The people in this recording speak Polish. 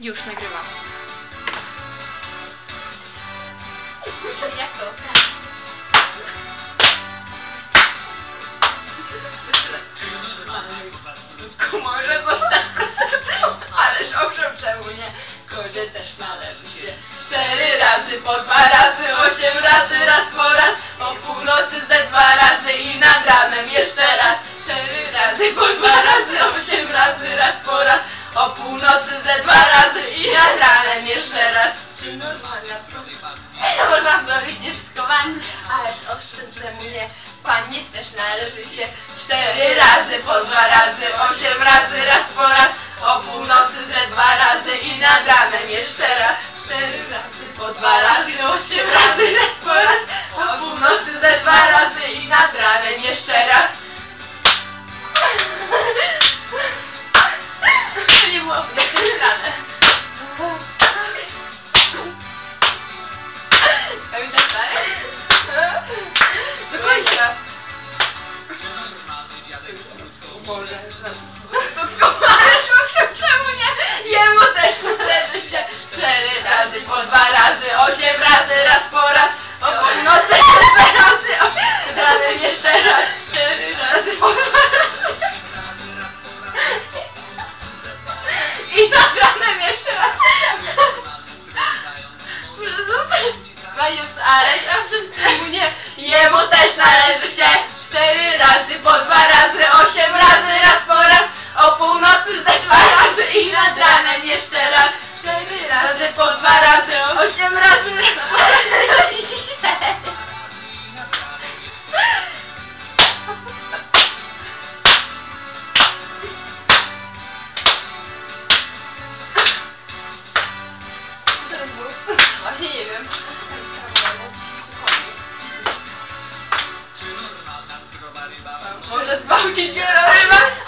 Już nagrywam. Jak to? Komorze został. Ależ owszem, czemu nie? Kozie też należy się. Cztery razy, po dwa razy, osiem razy, raz po raz, o północy ze dwa razy. pani też należy się cztery razy po dwa razy. apologize. Vamos, that's fucking good!